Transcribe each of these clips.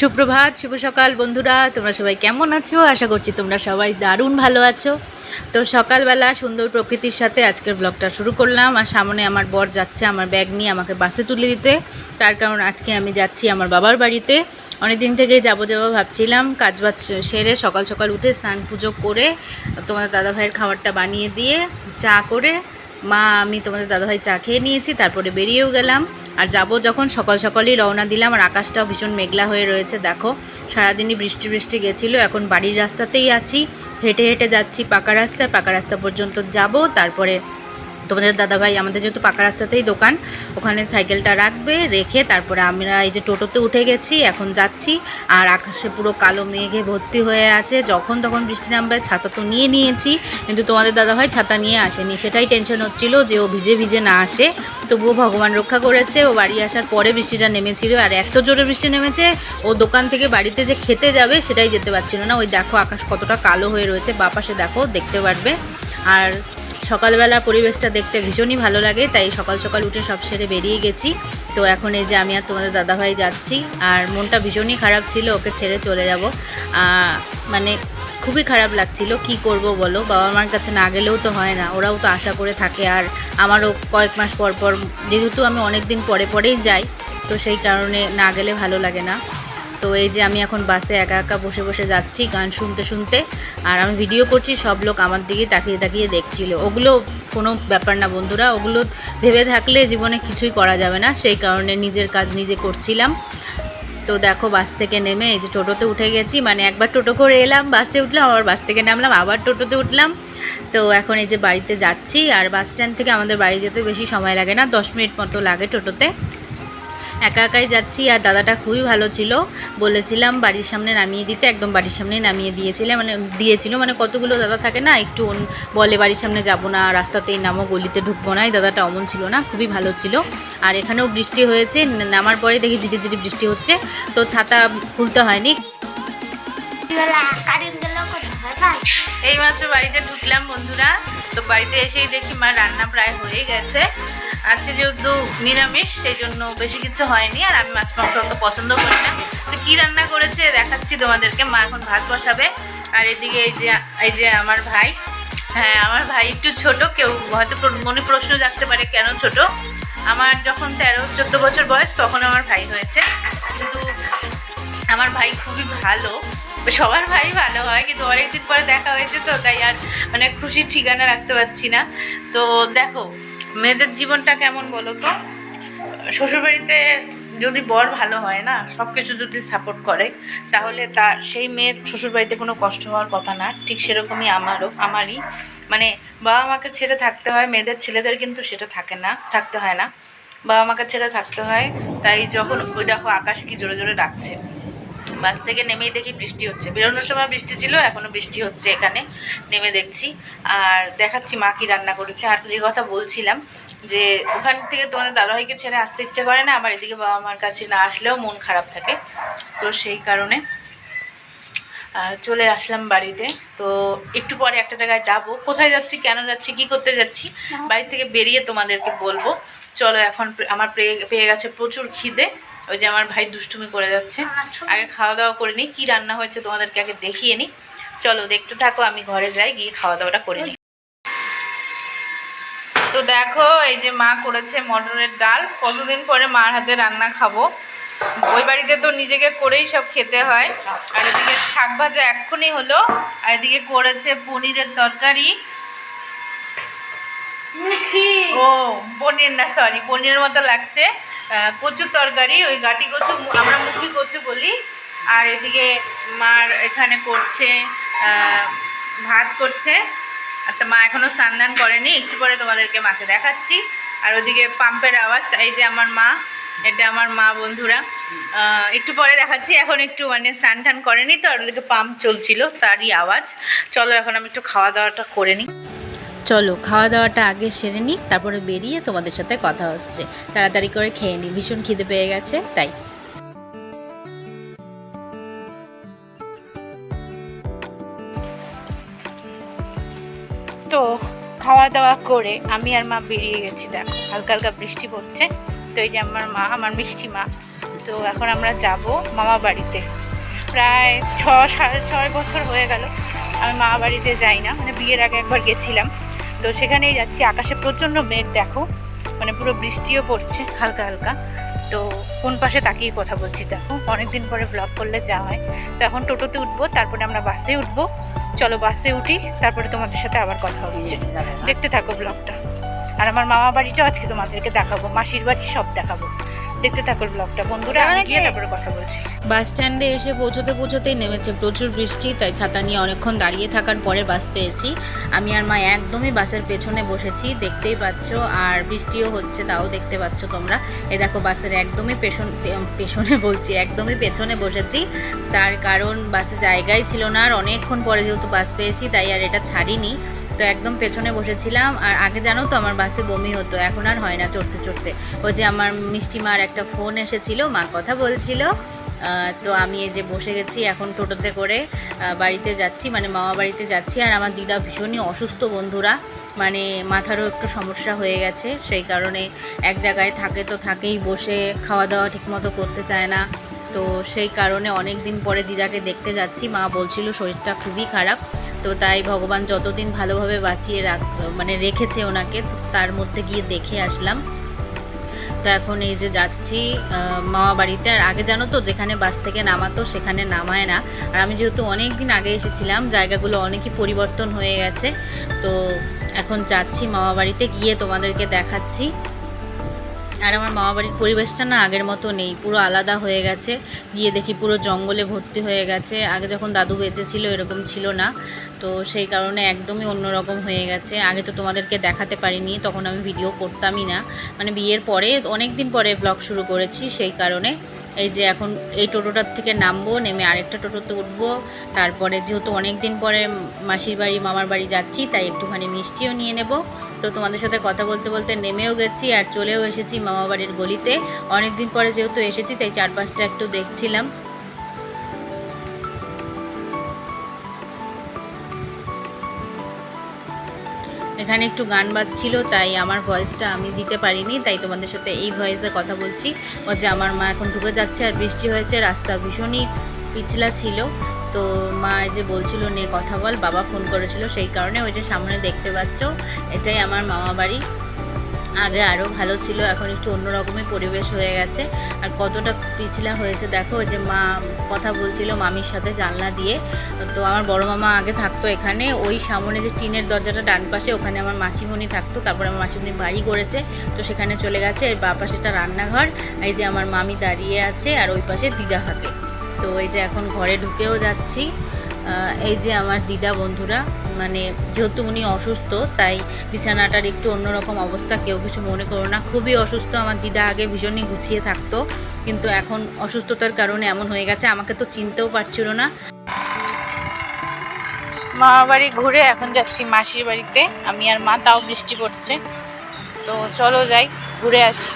সুপ্রভাত, শুভ সকাল বন্ধুরা, তোমরা সবাই কেমন আছো? আশা করছি তোমরা সবাই দারুণ ভালো আছো। তো সকালবেলা সুন্দর প্রকৃতির সাথে আজকের ব্লগটা শুরু করলাম, আর সামনে আমার বর যাচ্ছে আমার ব্যাগ নিয়ে আমাকে বাসে তুলে দিতে। তার কারণ আজকে আমি যাচ্ছি আমার বাবার বাড়িতে। অনেক দিন থেকেই যাব যাব ভাবছিলাম, কাজ বাজ সেরে সকাল সকাল উঠে স্নান পুজো করে তোমাদের দাদা ভাইয়ের খাবারটা বানিয়ে দিয়ে, চা করে মা, আমি তোমাদের দাদাভাই চা খেয়ে নিয়েছি, তারপরে বেরিয়েও গেলাম। আর যাব যখন সকাল সকালই রওনা দিলাম, আর আকাশটাও ভীষণ মেঘলা হয়ে রয়েছে, দেখো। সারাদিনই বৃষ্টি বৃষ্টি গেছিল, এখন বাড়ির রাস্তাতেই আছি। হেঁটে হেঁটে যাচ্ছি পাকা রাস্তায়, পাকা রাস্তা পর্যন্ত যাব, তারপরে তোমাদের দাদাভাই আমাদের যেহেতু পাকা রাস্তাতেই দোকান, ওখানে সাইকেলটা রাখবে, রেখে তারপরে আমরা এই যে টোটোতে উঠে গেছি, এখন যাচ্ছি। আর আকাশে পুরো কালো মেঘে ভর্তি হয়ে আছে, যখন তখন বৃষ্টি নামবে, ছাতা তো নিয়ে নিয়েছি, কিন্তু তোমাদের দাদাভাই ছাতা নিয়ে আসেনি। সেটাই টেনশন হচ্ছিল যে ও ভিজে ভিজে না আসে। তবুও ভগবান রক্ষা করেছে, ও বাড়ি আসার পরে বৃষ্টিটা নেমেছিল, আর এত জোরে বৃষ্টি নেমেছে, ও দোকান থেকে বাড়িতে যে খেতে যাবে সেটাই যেতে পারছিল না। ওই দেখো আকাশ কতটা কালো হয়ে রয়েছে বা পাশে দেখো, দেখতে পারবে। আর সকালবেলা পরিবেশটা দেখতে ভীষণই ভালো লাগে, তাই সকাল সকাল উঠে সব সেরে বেরিয়ে গেছি। তো এখন এই যে আমি আর তোমাদের দাদাভাই যাচ্ছি, আর মনটা ভীষণই খারাপ ছিল, ওকে ছেড়ে চলে যাব। মানে খুবই খারাপ লাগছিল, কি করব বলো? বাবা মার কাছে না গেলেও তো হয় না, ওরাও তো আশা করে থাকে, আর আমারও কয়েক মাস পর পর, যেহেতু আমি অনেক দিন পরে পরেই যাই, তো সেই কারণে না গেলে ভালো লাগে না। তো এই যে আমি এখন বাসে একা একা বসে বসে যাচ্ছি গান শুনতে শুনতে, আর আমি ভিডিও করছি, সব লোক আমার দিকে তাকিয়ে তাকিয়ে দেখছিল। ওগুলো কোনো ব্যাপার না বন্ধুরা, ওগুলো ভেবে থাকলে জীবনে কিছুই করা যাবে না, সেই কারণে নিজের কাজ নিজে করছিলাম। তো দেখো, বাস থেকে নেমে এই যে টোটোতে উঠে গেছি মানে একবার টোটো করে এলাম, বাসে উঠলাম, আবার বাস থেকে নামলাম, আবার টোটোতে উঠলাম। তো এখন এই যে বাড়িতে যাচ্ছি, আর বাস স্ট্যান্ড থেকে আমাদের বাড়ি যেতে বেশি সময় লাগে না, দশ মিনিট মতো লাগে টোটোতে। একা একাই যাচ্ছি আর দাদাটা খুবই ভালো ছিল। বলেছিলাম বাড়ির সামনে নামিয়ে দিতে, একদম বাড়ির সামনে নামিয়ে দিয়েছিলে মানে দিয়েছিল মানে কতগুলো দাদা থাকে না, একটু বলে বাড়ির সামনে যাব না, রাস্তাতেই নামো, গলিতে ঢুকবো না, এই দাদাটা অমন ছিল না, খুবই ভালো ছিল। আর এখানেও বৃষ্টি হয়েছে নামার পরে দেখি ঝিরি ঝিরি বৃষ্টি হচ্ছে, তো ছাতা খুলতে হয়নি। এই মাত্র বাড়িতে ঢুকলাম বন্ধুরা, তো বাড়িতে এসেই দেখি মা রান্না প্রায় হয়ে গেছে। আজকে যেহেতু নিরামিষ, সেই জন্য বেশি কিছু হয়নি, আর আমি মাছ মাংস অত পছন্দ করি না। তো কী রান্না করেছে দেখাচ্ছি তোমাদেরকে, মা এখন ভাত বসাবে। আর এদিকে এই যে এই যে আমার ভাই হ্যাঁ আমার ভাই একটু ছোট, কেউ হয়তো মনে প্রশ্ন জাগতে পারে কেন ছোট। আমার যখন তেরো, চোদ্দ বছর বয়স, তখন আমার ভাই হয়েছে। কিন্তু আমার ভাই খুবই ভালো। সবার ভাই ভালো হয়, কিন্তু অনেকদিন পরে দেখা হয়েছে তো, তাই আর মানে খুশির ঠিকানা রাখতে পারছি না। তো দেখো মেয়েদের জীবনটা কেমন বলো তো? শ্বশুরবাড়িতে যদি বর ভালো হয় না সব কিছু যদি সাপোর্ট করে, তাহলে তার সেই মেয়ের শ্বশুরবাড়িতে কোনো কষ্ট হওয়ার কথা না। ঠিক সেরকমই আমারও, আমারই। মানে বাবা মাকে ছেড়ে থাকতে হয়, মেয়েদের ছেলেদের কিন্তু সেটা থাকে না, থাকতে হয় না। বাবা মাকে ছেড়ে থাকতে হয়, তাই যখন ওই দেখো আকাশ কি জোরে জোরে ডাকছে। বাস থেকে নেমেই দেখি বৃষ্টি হচ্ছে। বেরোনোর সময় বৃষ্টি ছিল এখনও বৃষ্টি হচ্ছে এখানে। নেমে দেখছি। আর দেখাচ্ছি মা কি রান্না করেছে। আর যে কথা বলছিলাম যে ওখান থেকে তোমাদের দাদাভাইকে ছেড়ে আসতে ইচ্ছে করে না আমার এদিকে বাবা মার কাছে না আসলেও মন খারাপ থাকে। তো সেই কারণে চলে আসলাম বাড়িতে। তো একটু পরে একটা জায়গায় যাব। কোথায় যাচ্ছি কেন যাচ্ছি কি করতে যাচ্ছি বাড়ি থেকে বেরিয়ে তোমাদেরকে বলব। চলো এখন আমার পেয়ে পেয়ে গেছে প্রচুর খিদে। ওই যে আমার ভাই দুষ্টুমি করে যাচ্ছে। আগে খাওয়া দাওয়া করে নিই কী রান্না হয়েছে তোমাদেরকে আগে দেখিয়ে নিই। চলো দেখতে থাকো আমি ঘরে যাই গিয়ে খাওয়া দাওয়াটা করে নিই। তো দেখো এই যে মা করেছে মটরের ডাল। কতদিন পরে মার হাতে রান্না খাব? ওই বাড়িতে তো নিজেকে করেই সব খেতে হয়। আর এদিকে শাক ভাজা এক্ষুনি হলো আর এদিকে করেছে পনিরের তরকারি। ও পনির না সরি পনিরের মতো লাগছে। কচুর তরকারি, ওই গাটি কচু আমরা মুখি কচু বলি। আর এদিকে মার এখানে করছে ভাত করছে। আর মা এখনও স্নান দান করেনি, একটু পরে তোমাদেরকে মাকে দেখাচ্ছি। আর ওদিকে পাম্পের আওয়াজ, এই যে আমার মা, এটা আমার মা বন্ধুরা। একটু পরে দেখাচ্ছি, এখন একটু মানে স্নান টান করেনি, তো আর ওদিকে পাম্প চলছিল, তারই আওয়াজ। চলো এখন আমি একটু খাওয়া দাওয়াটা করে নিই। চলো খাওয়া দাওয়াটা আগে সেরে নিই, তারপরে বেরিয়ে তোমাদের সাথে কথা হচ্ছে। তাড়াতাড়ি করে খেয়ে নিই, ভীষণ খিদে পেয়ে গেছে, তাই। তো খাওয়া দাওয়া করে আমি আর মা বেরিয়ে গেছি, দেখো। হালকা হালকা বৃষ্টি পড়ছে, তো এই যে আমার মা, আমার মিষ্টি মা। তো এখন আমরা যাব মামা বাড়িতে। প্রায় ছ, সাড়ে ছয় বছর হয়ে গেল, আমি মামা বাড়িতে যাই না মানে বিয়ের আগে একবার গেছিলাম। তো সেখানেই যাচ্ছি। আকাশে প্রচণ্ড মেঘ, দেখো। মানে পুরো বৃষ্টিও পড়ছে, হালকা হালকা। তো কোন পাশে তাকিয়ে কথা বলছি, দেখো। অনেকদিন পরে ব্লগ করলে যাওয়া হয় তো এখন টোটোতে উঠবো, তারপরে আমরা বাসে উঠবো। চলো বাসে উঠি, তারপরে তোমাদের সাথে আবার কথা হচ্ছে। দেখতে থাকো ব্লগটা আর আমার মামা বাড়িটাও আজকে তোমাদেরকে দেখাবো, মাসির বাড়ি সব দেখাবো। দেখতে থাকো ব্লগটা বন্ধুরা আমি গিয়ে তারপরে কথা বলছি। বাস স্ট্যান্ডে এসে পৌঁছতে পৌঁছতেই নেমেছে প্রচুর বৃষ্টি তাই ছাতা নিয়ে অনেকক্ষণ দাঁড়িয়ে থাকার পরে বাস পেয়েছি। আমি আর মা একদমই বাসের পেছনে বসেছি দেখতেই পাচ্ছ আর বৃষ্টিও হচ্ছে তাও দেখতে পাচ্ছ তোমরা। এই দেখো বাসের একদমই পেছন পেছনে বলছি একদমই পেছনে বসেছি। তার কারণ বাসে জায়গাই ছিল না আর অনেকক্ষণ পরে যেহেতু বাস পেয়েছি তাই আর এটা ছাড়িনি। তো একদম পেছনে বসেছিলাম। আর আগে জানো তো, আমার বাসে বমি হতো। এখন আর হয় না চড়তে চড়তে। ওই যে আমার মিষ্টি মার একটা ফোন এসেছিল, মা কথা বলছিল। তো আমি এই যে বসে গেছি এখন টোটোতে করে বাড়িতে যাচ্ছি মানে মামা বাড়িতে যাচ্ছি। আর আমার দিদা ভীষণই অসুস্থ বন্ধুরা মানে মাথারও একটু সমস্যা হয়ে গেছে। সেই কারণে এক জায়গায় থাকে তো থাকেই, বসে খাওয়া দাওয়া ঠিকমতো করতে চায় না। তো সেই কারণে অনেক দিন পরে দিদাকে দেখতে যাচ্ছি। মা বলছিল শরীরটা খুবই খারাপ। তো তাই ভগবান যতদিন ভালোভাবে বাঁচিয়ে রাখ মানে রেখেছে ওনাকে, তো তার মধ্যে গিয়ে দেখে আসলাম। তো এখন এই যে যাচ্ছি মামা বাড়িতে। আর আগে জানো তো, যেখানে বাস থেকে নামাতো সেখানে নামায় না। আর আমি যেহেতু অনেক দিন আগে এসেছিলাম, জায়গাগুলো অনেকই পরিবর্তন হয়ে গেছে। তো এখন যাচ্ছি মামা বাড়িতে, গিয়ে তোমাদেরকে দেখাচ্ছি। আর আমার মামা বাড়ির পরিবেশটা না আগের মতো নেই, পুরো আলাদা হয়ে গেছে। গিয়ে দেখি পুরো জঙ্গলে ভর্তি হয়ে গেছে। আগে যখন দাদু বেঁচে ছিল এরকম ছিল না, তো সেই কারণে একদমই অন্যরকম হয়ে গেছে। আগে তো তোমাদেরকে দেখাতে পারিনি, তখন আমি ভিডিও করতামই না। মানে বিয়ের পরে অনেক দিন পরে ব্লগ শুরু করেছি সেই কারণে। এই যে এখন এই টোটোটার থেকে নামবো, নেমে আরেকটা টোটোতে উঠবো। তারপরে যেহেতু অনেক দিন পরে মাসির বাড়ি, মামার বাড়ি যাচ্ছি, তাই একটুখানি মিষ্টিও নিয়ে নেব। তো তোমাদের সাথে কথা বলতে বলতে নেমেও গেছি আর চলেও এসেছি মামা বাড়ির গলিতে। অনেক দিন পরে যেহেতু এসেছি, তাই চারপাশটা একটু দেখছিলাম। এখানে একটু গান বাজছিল, তাই আমার ভয়েসটা আমি দিতে পারিনি, তাই তোমাদের সাথে এই ভয়েসে কথা বলছি। ও যে আমার মা এখন ঢুকে যাচ্ছে আর বৃষ্টি হয়েছে, রাস্তা ভীষণই পিছলা ছিল। তো মা যে বলছিল, নে, কথা বল। বাবা ফোন করেছিল, সেই কারণে ওই যে সামনে দেখতে পাচ্ছ, এটাই আমার মামা বাড়ি আগে আরও ভালো ছিল, এখন একটু অন্যরকমই পরিবেশ হয়ে গেছে। আর কতটা পিছলা হয়েছে, দেখো যে মা কথা বলছিল মামির সাথে জানলা দিয়ে। তো আমার বড় মামা আগে থাকতো এখানে, ওই সামনে যে টিনের দরজাটা ডান পাশে, ওখানে আমার মাসিমণি থাকতো, তারপরে আমার মাসিমণি বাড়ি করেছে। তো সেখানে চলে গেছে, এর বা পাশেটা রান্নাঘর, এই যে আমার মামি দাঁড়িয়ে আছে, আর ওই পাশে দিদা থাকে। তো এই যে এখন ঘরে ঢুকেও যাচ্ছি এই যে আমার দিদা বন্ধুরা মানে যেহেতু উনি অসুস্থ, তাই বিছানাটার একটু অন্যরকম অবস্থা, কেউ কিছু মনে করো না। খুবই অসুস্থ, আমার দিদা আগে ভীষণই গুছিয়ে থাকতো, কিন্তু এখন অসুস্থতার কারণে এমন হয়ে গেছে, আমাকে তো চিনতেও পারছিল না। মামা বাড়ি ঘুরে এখন যাচ্ছি মাসির বাড়িতে, আমি আর মা, তাও বৃষ্টি পড়ছে। তো চলো যাই, ঘুরে আসি।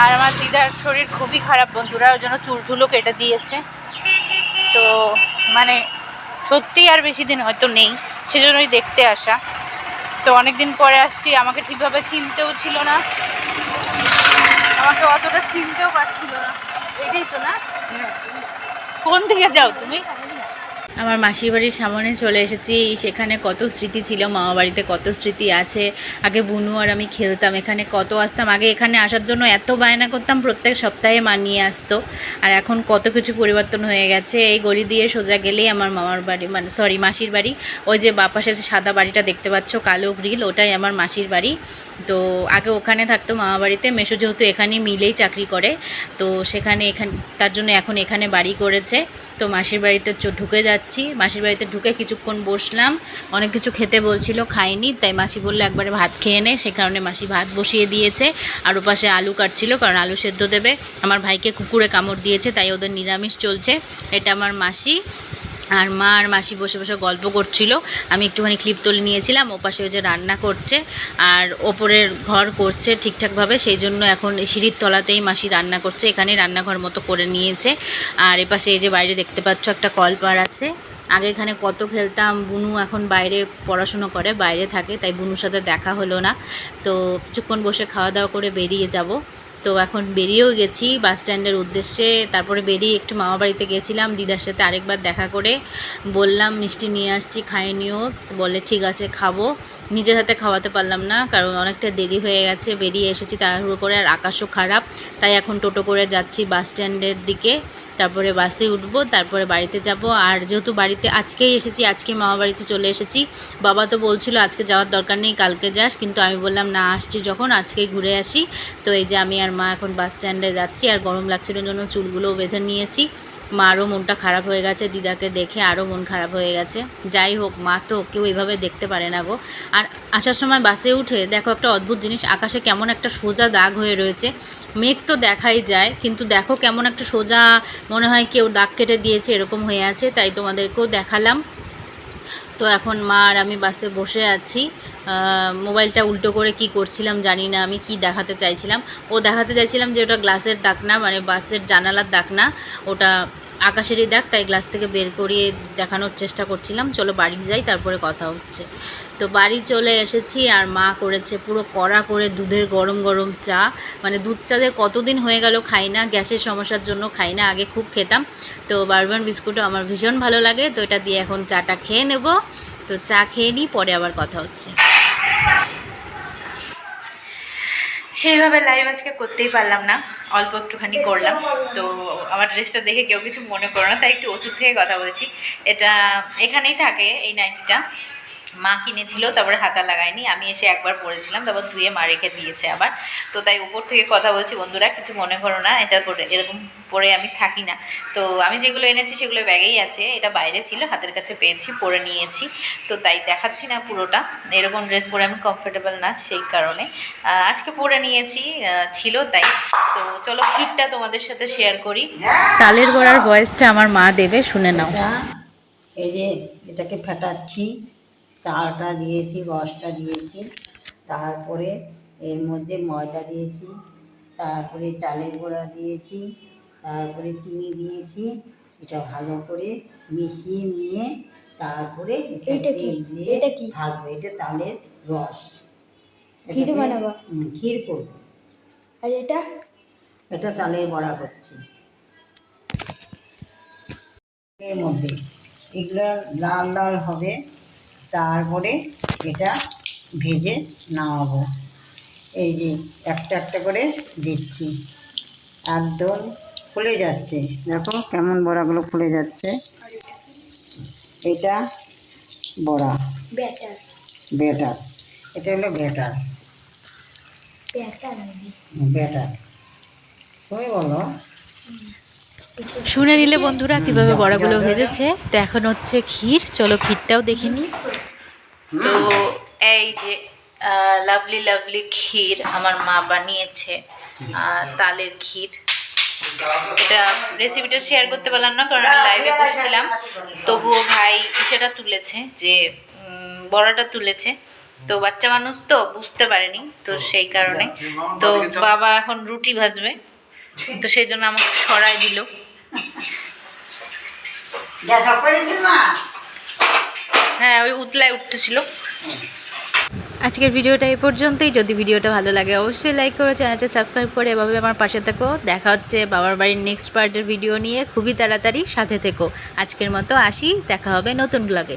আর আমার দিদার শরীর খুবই খারাপ বন্ধুরা ওই জন্য চুল টুলও কেটে দিয়েছে। তো মানে সত্যিই আর বেশি দিন হয়তো নেই। সেজন্যই দেখতে আসা। তো অনেক দিন পরে আসছি আমাকে ঠিকভাবে চিনতেও ছিল না। আমাকে অতটা চিনতেও পারছিল না। এটাই তো না? কোন দিকে যাও তুমি? আমার মাসির বাড়ির সামনে চলে এসেছি। সেখানে কত স্মৃতি ছিল মামা বাড়িতে কত স্মৃতি আছে। আগে বুনু আর আমি খেলতাম, এখানে কত আসতাম। আগে এখানে আসার জন্য এত বায়না করতাম, প্রত্যেক সপ্তাহে মা নিয়ে আসতো। আর এখন কত কিছু পরিবর্তন হয়ে গেছে। এই গলি দিয়ে সোজা গেলেই আমার মামার বাড়ি মানে সরি মাসির বাড়ি। ওই যে বাপাশে সাদা বাড়িটা দেখতে পাচ্ছ, কালো গ্রিল, ওটাই আমার মাসির বাড়ি। তো আগে ওখানে থাকতো মামা বাড়িতে। মেশো যেহেতু এখানে মিলেই চাকরি করে, তো সেখানে এখান, তার জন্য এখন এখানে বাড়ি করেছে। তো মাসির বাড়িতে ঢুকে যাচ্ছি। মাসির বাড়িতে ঢুকে কিছুক্ষণ বসলাম। অনেক কিছু খেতে বলছিল, খাইনি। তাই মাসি বলল, একবারে ভাত খেয়ে নে। সে কারণে মাসি ভাত বসিয়ে দিয়েছে। আর ওপাশে আলু কাটছিল, কারণ আলু সেদ্ধ দেবে। আমার ভাইকে কুকুরে কামড় দিয়েছে, তাই ওদের নিরামিষ চলছে। এটা আমার মাসি। আর মা আর মাসি বসে বসে গল্প করছিল। আমি একটুখানি ক্লিপ তুলে নিয়েছিলাম ওপাশে যে রান্না করছে আর ওপরের ঘর করছে ঠিকঠাকভাবে, সেই জন্য এখন সিঁড়ির তলাতেই মাসি রান্না করছে এখানে রান্নাঘর মতো করে নিয়েছে। আর এপাশে এই যে বাইরে দেখতে পাচ্ছ একটা কলপার আছে। আগে এখানে কত খেলতাম, বুনু এখন বাইরে পড়াশুনো করে, বাইরে থাকে, তাই বুনুর সাথে দেখা হলো না। তো কিছুক্ষণ বসে খাওয়া দাওয়া করে বেরিয়ে যাব। তো এখন বেরিয়েও গেছি বাস স্ট্যান্ডের উদ্দেশ্যে। তারপরে বেরিয়ে একটু মামা বাড়িতে গেছিলাম, দিদার সাথে আরেকবার দেখা করে। বললাম, মিষ্টি নিয়ে আসছি খাইয়ে নিও। বলে, ঠিক আছে, খাব। নিজের হাতে খাওয়াতে পারলাম না, কারণ অনেকটা দেরি হয়ে গেছে। বেরিয়ে এসেছি তাড়াহুড়ো করে, আর আকাশও খারাপ। তাই এখন টোটো করে যাচ্ছি বাস স্ট্যান্ডের দিকে। তারপরে বাসে উঠবো, তারপরে বাড়িতে যাব। আর যেহেতু বাড়িতে আজকেই এসেছি, আজকে মামা বাড়িতে চলে এসেছি, বাবা তো বলছিল, আজকে যাওয়ার দরকার নেই, কালকে যাস। কিন্তু আমি বললাম, না, আসছি যখন, আজকেই ঘুরে আসি। তো এই যে আমি আর মা এখন বাস স্ট্যান্ডে যাচ্ছি, আর গরম লাগছিল জন্য চুলগুলোও বেঁধে নিয়েছি। মারও মনটা খারাপ হয়ে গেছে, দিদাকে দেখে আরও মন খারাপ হয়ে গেছে। যাই হোক, মা তো কেউ এইভাবে দেখতে পারে না গো। আর আসার সময় বাসে উঠে দেখো একটা অদ্ভুত জিনিস, আকাশে কেমন একটা সোজা দাগ হয়ে রয়েছে। মেঘ তো দেখাই যায়, কিন্তু দেখো কেমন একটা সোজা মনে হয় কেউ দাগ কেটে দিয়েছে, এরকম হয়ে আছে। তাই তোমাদেরকেও দেখালাম। তো এখন মা আর আমি বাসে বসে আছি। মোবাইলটা উল্টো করে কি করছিলাম জানি না, আমি কি দেখাতে চাইছিলাম। ও দেখাতে চাইছিলাম যে ওটা গ্লাসের দাকনা মানে বাসের জানালার দাকনা ওটা আকাশেরই দাগ তাই গ্লাস থেকে বের করিয়ে দেখানোর চেষ্টা করছিলাম। চলো বাড়ি যাই, তারপরে কথা হচ্ছে। তো বাড়ি চলে এসেছি, আর মা করেছে পুরো কড়া করে দুধের গরম গরম চা। মানে দুধ চা যে কতদিন হয়ে গেল খাই না, গ্যাসের সমস্যার জন্য খাই না, আগে খুব খেতাম। তো বারবান বিস্কুটও আমার ভীষণ ভালো লাগে, তো এটা দিয়ে এখন চাটা খেয়ে নেব। তো চা খেয়ে নিই, পরে আবার কথা হচ্ছে। সেইভাবে লাইভ আজকে করতেই পারলাম না, অল্প একটুখানি করলাম। তো আমার ড্রেসটা দেখে কেউ কিছু মনে করো না, তাই একটু ওষুধ থেকে কথা বলেছি। এটা এখানেই থাকে এই নাইটিটা মা কিনেছিল তারপরে হাতা লাগায়নি। আমি এসে একবার পরেছিলাম তারপর ধুয়ে মা রেখে দিয়েছে আবার। তো তাই উপর থেকে কথা বলছি বন্ধুরা কিছু মনে করো না এটা করে এরকম পরে আমি থাকি না। তো আমি যেগুলো এনেছি সেগুলো ব্যাগেই আছে এটা বাইরে ছিল হাতের কাছে পেয়েছি পরে নিয়েছি। তো তাই দেখাচ্ছি না পুরোটা এরকম ড্রেস পরে আমি কমফোর্টেবল না সেই কারণে। আজকে পরে নিয়েছি ছিল তাই। তো চলো কিটটা তোমাদের সাথে শেয়ার করি। তালের গড়ার ভয়েসটা আমার মা দেবে শুনে নাও। এই যে এটাকে ফেটাচ্ছি। চালটা দিয়েছি রসটা দিয়েছি তারপরে এর মধ্যে ময়দা দিয়েছি তারপরে চালের গুঁড়া দিয়েছি তারপরে চিনি দিয়েছি এটা ভালো করে মিশিয়ে নিয়ে তারপরে তেল দিয়ে এটা কি? ভাজবো এটা তালের রস। ক্ষীর এটাকে- ক্ষীর করব। আর এটা? এটা তালের বড়া করছি। এর মধ্যে এগুলো লাল লাল হবে। তারপরে এটা ভেজে নামাবো। এই যে একটা একটা করে দিচ্ছি। একদম ফুলে যাচ্ছে। দেখো কেমন বড়াগুলো ফুলে যাচ্ছে। এটা বড়া। ব্যাটার। বেটার এটা হলো বেটার ব্যাটার বেটার তুমি বলো। শুনে নিলে বন্ধুরা কীভাবে বড়াগুলো ভেজেছে? তো এখন হচ্ছে ক্ষীর। চলো ক্ষীরটাও দেখে নিই। তো এই যে লাভলি লাভলি ক্ষীর আমার মা বানিয়েছে তালের ক্ষীর। এটা রেসিপিটা শেয়ার করতে পারলাম না, কারণ আমি লাইভে করছিলাম। তবুও ভাই সেটা তুলেছে যে বড়াটা তুলেছে। তো বাচ্চা মানুষ তো, বুঝতে পারেনি তো সেই কারণে। তো বাবা এখন রুটি ভাজবে। তো সেই জন্য আমাকে সরাই দিল। হ্যাঁ ওই উতলায় উঠতেছিল। আজকের ভিডিওটা এই পর্যন্তই। যদি ভিডিওটা ভালো লাগে অবশ্যই লাইক করো চ্যানেলটা সাবস্ক্রাইব করে এভাবে আমার পাশে থেকো। দেখা হচ্ছে বাবার বাড়ির নেক্সট পার্টের ভিডিও নিয়ে। খুবই তাড়াতাড়ি সাথে থেকো। আজকের মতো আসি দেখা হবে নতুন ব্লগে